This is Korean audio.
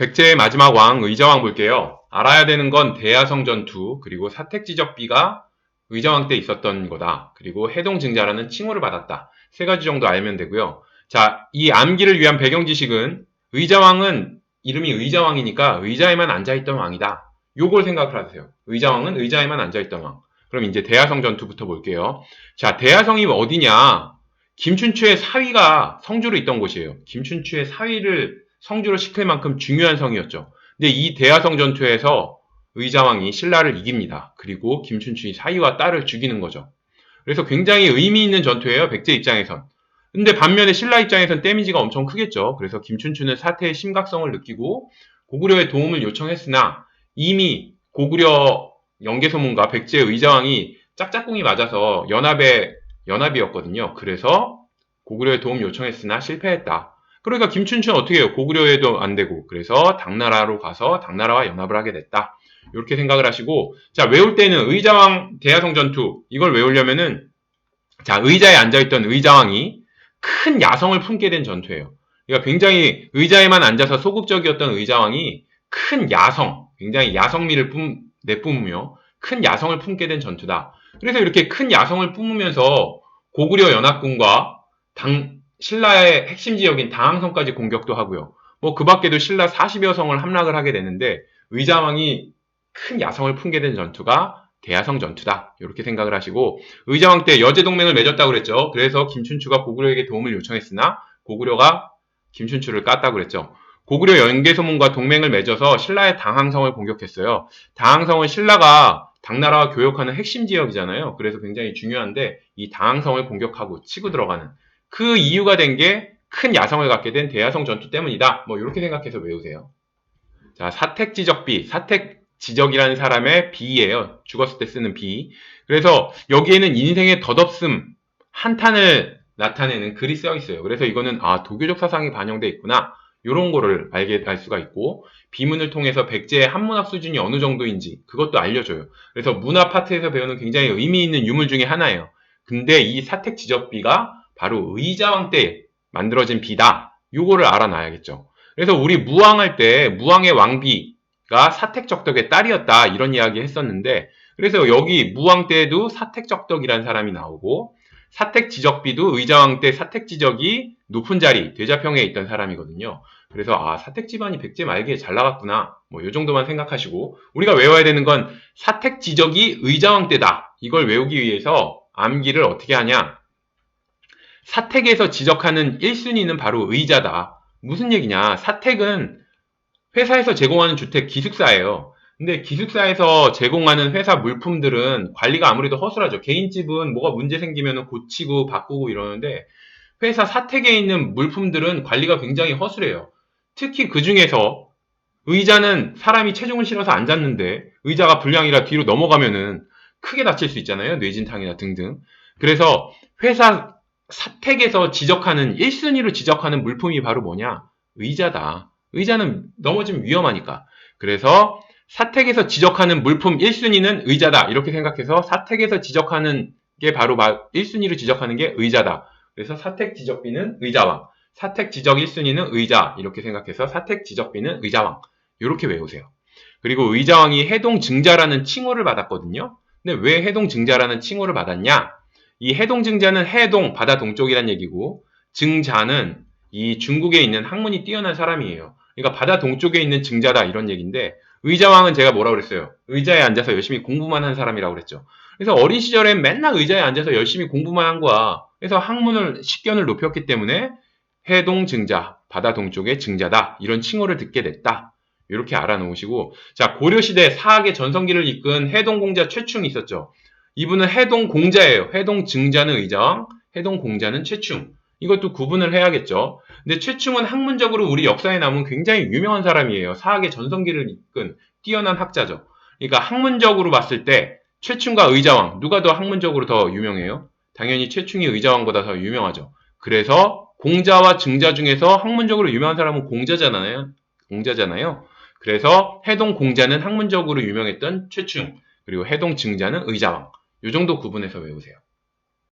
백제의 마지막 왕 의자왕 볼게요. 알아야 되는 건 대야성 전투 그리고 사택지적비가 의자왕 때 있었던 거다. 그리고 해동증자라는 칭호를 받았다. 세 가지 정도 알면 되고요. 자, 이 암기를 위한 배경 지식은 의자왕은 이름이 의자왕이니까 의자에만 앉아있던 왕이다. 요걸 생각을 하세요. 의자왕은 의자에만 앉아있던 왕. 그럼 이제 대야성 전투부터 볼게요. 자, 대야성이 어디냐? 김춘추의 사위가 성주로 있던 곳이에요. 김춘추의 사위를 성주로 시킬 만큼 중요한 성이었죠. 근데 이 대야성 전투에서 의자왕이 신라를 이깁니다. 그리고 김춘추의 사위와 딸을 죽이는 거죠. 그래서 굉장히 의미 있는 전투예요. 백제 입장에선. 근데 반면에 신라 입장에선 데미지가 엄청 크겠죠. 그래서 김춘추는 사태의 심각성을 느끼고 고구려의 도움을 요청했으나 이미 고구려 영계소문과 백제 의자왕이 짝짝꿍이 맞아서 연합의 연합이었거든요. 그래서 고구려의 도움 요청했으나 실패했다. 그러니까 김춘추는 어떻게 해요? 고구려에도 안 되고 그래서 당나라로 가서 당나라와 연합을 하게 됐다. 이렇게 생각을 하시고 자 외울 때는 의자왕 대야성 전투 이걸 외우려면은 자 의자에 앉아있던 의자왕이 큰 야성을 품게 된 전투예요. 그러니까 굉장히 의자에만 앉아서 소극적이었던 의자왕이 큰 야성, 굉장히 야성미를 뿜, 내뿜으며 큰 야성을 품게 된 전투다. 그래서 이렇게 큰 야성을 뿜으면서 고구려 연합군과 당, 신라의 핵심 지역인 당항성까지 공격도 하고요. 뭐 그 밖에도 신라 40여 성을 함락을 하게 되는데 의자왕이 큰 야성을 품게 된 전투가 대야성 전투다. 이렇게 생각을 하시고 의자왕 때 여제 동맹을 맺었다고 그랬죠. 그래서 김춘추가 고구려에게 도움을 요청했으나 고구려가 김춘추를 깠다고 그랬죠. 고구려 연개소문과 동맹을 맺어서 신라의 당항성을 공격했어요. 당항성은 신라가 당나라와 교역하는 핵심 지역이잖아요. 그래서 굉장히 중요한데 이 당항성을 공격하고 치고 들어가는 그 이유가 된 게 큰 야성을 갖게 된 대야성 전투 때문이다. 뭐 이렇게 생각해서 외우세요. 자, 사택 지적비, 사택 지적이라는 사람의 비예요. 죽었을 때 쓰는 비. 그래서 여기에는 인생의 덧없음, 한탄을 나타내는 글이 써 있어요. 그래서 이거는 아 도교적 사상이 반영돼 있구나. 이런 거를 알게 알 수가 있고 비문을 통해서 백제의 한문학 수준이 어느 정도인지 그것도 알려줘요. 그래서 문화 파트에서 배우는 굉장히 의미 있는 유물 중에 하나예요. 근데 이 사택 지적비가 바로 의자왕 때 만들어진 비다. 요거를 알아놔야겠죠. 그래서 우리 무왕할 때 무왕의 왕비가 사택적덕의 딸이었다. 이런 이야기 했었는데 그래서 여기 무왕 때에도 사택적덕이라는 사람이 나오고 사택지적비도 의자왕 때 사택지적이 높은 자리, 대자평에 있던 사람이거든요. 그래서 아 사택지반이 백제 말기에 잘 나갔구나. 뭐 요 정도만 생각하시고 우리가 외워야 되는 건 사택 지적이 의자왕 때다. 이걸 외우기 위해서 암기를 어떻게 하냐? 사택에서 지적하는 1순위는 바로 의자다. 무슨 얘기냐? 사택은 회사에서 제공하는 주택 기숙사예요. 근데 기숙사에서 제공하는 회사 물품들은 관리가 아무래도 허술하죠. 개인집은 뭐가 문제 생기면 고치고 바꾸고 이러는데 회사 사택에 있는 물품들은 관리가 굉장히 허술해요. 특히 그 중에서 의자는 사람이 체중을 실어서 앉았는데 의자가 불량이라 뒤로 넘어가면은 크게 다칠 수 있잖아요. 뇌진탕이나 등등. 그래서 회사 사택에서 지적하는 1순위로 지적하는 물품이 바로 뭐냐? 의자다. 의자는 넘어지면 위험하니까. 그래서 사택에서 지적하는 물품 1순위는 의자다. 이렇게 생각해서 사택에서 지적하는 게 바로 1순위로 지적하는 게 의자다. 그래서 사택 지적비는 의자왕. 사택 지적 1순위는 의자. 이렇게 생각해서 사택 지적비는 의자왕. 이렇게 외우세요. 그리고 의자왕이 해동 증자라는 칭호를 받았거든요. 근데 왜 해동 증자라는 칭호를 받았냐? 이 해동 증자는 해동, 바다 동쪽이란 얘기고 증자는 이 중국에 있는 학문이 뛰어난 사람이에요. 그러니까 바다 동쪽에 있는 증자다 이런 얘기인데 의자왕은 제가 뭐라고 그랬어요? 의자에 앉아서 열심히 공부만 한 사람이라고 그랬죠. 그래서 어린 시절엔 맨날 의자에 앉아서 열심히 공부만 한 거야. 그래서 학문을 식견을 높였기 때문에 해동 증자, 바다 동쪽의 증자다 이런 칭호를 듣게 됐다. 이렇게 알아놓으시고 자 고려 시대 사학의 전성기를 이끈 해동공자 최충이 있었죠. 이분은 해동 공자예요. 해동 증자는 의자왕, 해동 공자는 최충. 이것도 구분을 해야겠죠. 근데 최충은 학문적으로 우리 역사에 남은 굉장히 유명한 사람이에요. 사학의 전성기를 이끈 뛰어난 학자죠. 그러니까 학문적으로 봤을 때 최충과 의자왕 누가 더 학문적으로 더 유명해요? 당연히 최충이 의자왕보다 더 유명하죠. 그래서 공자와 증자 중에서 학문적으로 유명한 사람은 공자잖아요. 공자잖아요. 그래서 해동 공자는 학문적으로 유명했던 최충, 그리고 해동 증자는 의자왕. 이 정도 구분해서 외우세요.